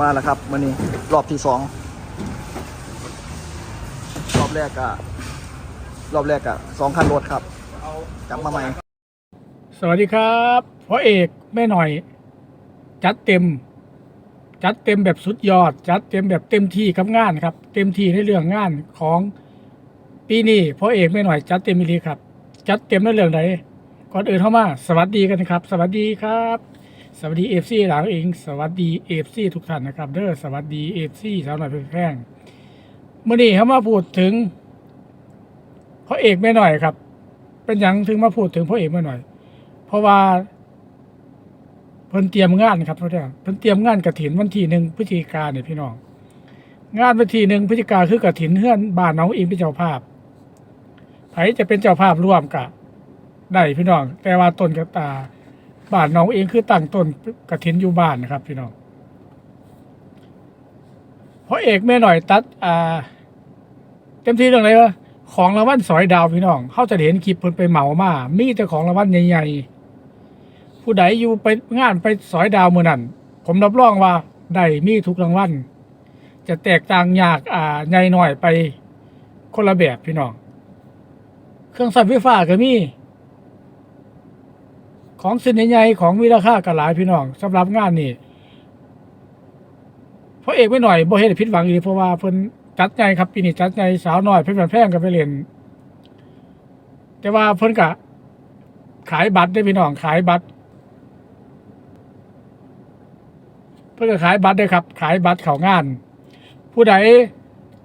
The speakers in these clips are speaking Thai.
มาแล้วครับมื่อนี้รอบที่สองรอบแรกอะรอบแรกอะสองคันรถครับกลับมาใหม่ สวัสดีครับพ่อเอกแม่หน่อย จัดเต็ม จัดเต็มแบบสุดยอด จัดเต็มแบบเต็มที่กับงานครับ เต็มที่ในเรื่องงานของปีนี้พ่อเอกแม่หน่อย จัดเต็มอีหลีครับ จัดเต็มในเรื่องไหนก่อนอื่นเข้ามา สวัสดีกันครับ สวัสดีครับ สวัสดีเอฟซีหลังเองสวัสดีเอฟซีทุกท่านนะครับเด้อสวัสดีเอฟซีสาวหน่อยเป็นแพร่งเมื่อนี้เขามาพูดถึงพ่อเอกแม่หน่อยครับ เป็นหยังถึงมาพูดถึงพ่อเอกแม่หน่อย เพราะว่าเพิ่นเตรียมงานครับเพื่อนเพิ่นเตรียมงานกระถินวันที่หนึ่งพฤศจิกาเนี่ยพี่น้องงานวันที่หนึ่งพฤศจิกาคือกระถินเฮือนบ้านน้องอิงเป็นเจ้าภาพไผจะเป็นเจ้าภาพร่วมกะได้พี่น้อง แต่ว่าตนกระตา บ้านน้องเองคือตั้งต้นกระถินอยู่บ้านนะครับ พี่น้องเพราะเอกแม่หน่อยตัดอ่าเต็มที่เรื่องอะไรวะของรางวัลสอยดาวพี่น้องเขาจะเห็นคลิปเพิ่นไปเหมามามีแต่ของรางวัลใหญ่ๆผู้ใดอยู่ไปงานไปสอยดาวมือนั้นผมรับรองว่าได้มีทุกรางวัลจะแตกต่างยากอ่าใหญ่หน่อยไปคนละแบบพี่น้อง เครื่องใช้ไฟฟ้าก็มี ของสินใหญ่ๆของมีราคาก็หลายพี่น้องสำหรับงานนี่เพราะเอกไม่หน่อยบ่เฮ็ดให้ผิดหวังอีกเพราะว่าเพิ่นจัดใหญ่ครับปีนี้จัดใหญ่สาวน้อยเพิ่นแพงก็ไปเล่นแต่ว่าเพิ่นก็ขายบัตรได้พี่น้องขายบัตร เพิ่นก็ขายบัตรได้ครับ ขายบัตรเข้างาน ผู้ใด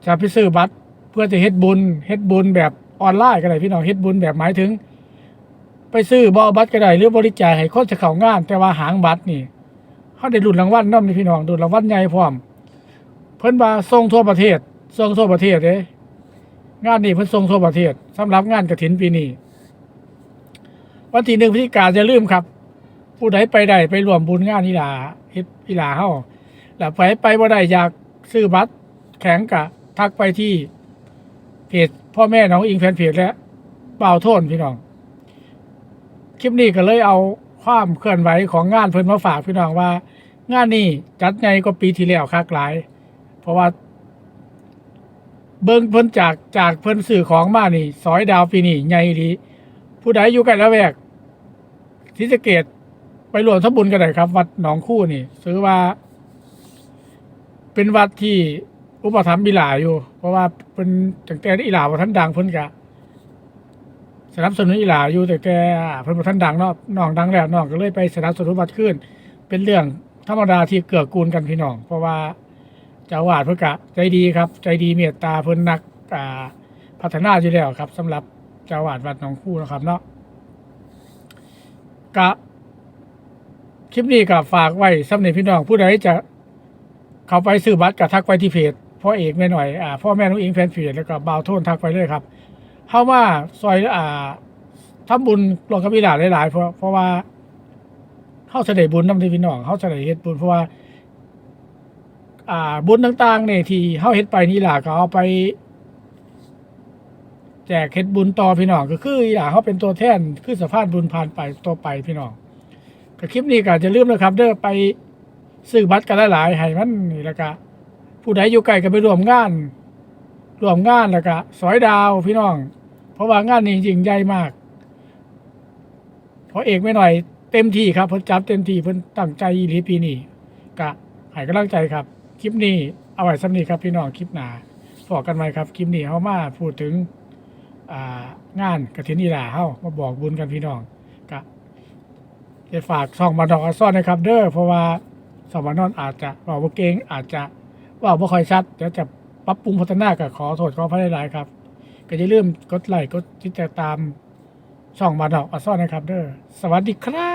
จะไปซื้อบัตร เพื่อจะเฮ็ดบุญเฮ็ดบุญแบบออนไลน์ก็ได้พี่น้องเฮ็ดบุญแบบหมายถึง ไปซื้อบอบัตรก็ได้หรือบริจาคให้คนจะเข้างาน แต่ว่าหางบัตรนี่เขาได้ลุ้นรางวัลนำนี่พี่น้องลุ้นรางวัลใหญ่พร้อม เพิ่นว่าส่งทั่วประเทศส่งทั่วประเทศเด้งานนี้เพิ่นส่งทั่วประเทศสำหรับงานกฐินปีนี้วันที่หนึ่งพฤศจิกายนอย่าลืมครับ ผู้ใดไปได้ไปร่วมบุญงานอีหลาเฮ็ดอีหลาเฮาแล้วไปไปบ่ได้อยากซื้อบัตรแข็งกะ ทักไปที่เพจพ่อแม่น้องอิงแฟนเพจและเป่าโทนพี่น้อง คลิปนี้ก็เลยเอาความเคลื่อนไหวของงานเพิ่นมาฝากพี่น้องว่า งานนี้จัดใหญ่กว่าปีที่แล้วคักหลาย เพราะว่า เบิ่งเพิ่นจากจากเพิ่นสื่อของมานี่ สอยดาวปีนี้ใหญ่ดีผู้ใดอยู่ใกล้ละแวกที่สะเกตไปรวมทำบุญกันได้ครับ วัดหนองคู่นี่ถือว่า เป็นวัดที่อุปถัมภ์อีหลาอยู่ เพราะว่าเป็นตั้งแต่อีหลาว่าท่านดังเพิ่นกะ สนับสนุนอีหลาอยู่แต่แกเพิ่นบ่ท่านดังเนาะน้องดังแล้วน้องก็เลยไปสนับสนุนวัดขึ้น เป็นเรื่องธรรมดาที่เกื้อกูลกันพี่น้อง เพราะว่าเจ้าวาดเพิ่นกะใจดีครับ ใจดีเมตตาเพิ่นนักอ่าพัฒนาอยู่แล้วครับสำหรับเจ้าวาดวัดหนองคู่นะครับเนาะกะคลิปนี้ก็ฝากไว้สำหรับพี่น้องผู้ใดจะเข้าไปซื้อบัตรก็ทักไปที่เพจพ่อเอกแม่หน่อยอ่าพ่อแม่น้องอิงแฟนเพจแล้วก็บ่าวโทนทักไปเลยครับ เข้ามาซอยอ่าทำบุญรวมกับพี่หลานหลายๆเพราะเพราะว่าเข้าเสด็จบุญนำที่พี่น้องเข้าเสด็จเฮ็ดบุญเพราะว่า อ่า บุญต่างๆเนี่ยที่เข้าเฮ็ดไปนี่หล่ะก็เอาไป แจกเฮ็ดบุญต่อพี่น้องก็คืออย่าเขาเป็นตัวแทนคือสะพานบุญผ่านไปตัวไปพี่น้องก็คลิปนี้ก็จะลืมนะครับ เด้อไปซื้อบัตรกันหลายๆให้มันนี่ล้วก็ผู้ใดอยู่ไกลก็ไปร่วมงาน รวมงานแล้วก็สอยดาวพี่น้อง เพราะว่างานนี้จริงใหญ่มากเพราะเอกไม่หน่อยเต็มที่ครับเพิ่นจับเต็มที่เพิ่นตั้งใจอีหลีปีนี้ก็ให้กำลังใจครับ คลิปนี้เอาไว้สำนีครับพี่น้องคลิปหนาฝากกันไว้ครับคลิปนี้เฮามาพูดถึงงานกฐินอีหลาเฮามาบอกบุญกันพี่น้องก็จะฝากช่องมาดอกอซ่อนนะครับ เด้อเพราะว่าสองมานอนอาจจะเว่าเก่งอาจจะว่าบ่ค่อยชัดเดี๋ยวจะ ปรับปรุงพัฒนาก็ขอโทษขอพระหลายๆครับ ก็อย่าลืมกดไลค์กดติดตามช่องมาดอกอาซ่อนนะครับ เด้อสวัสดีครับ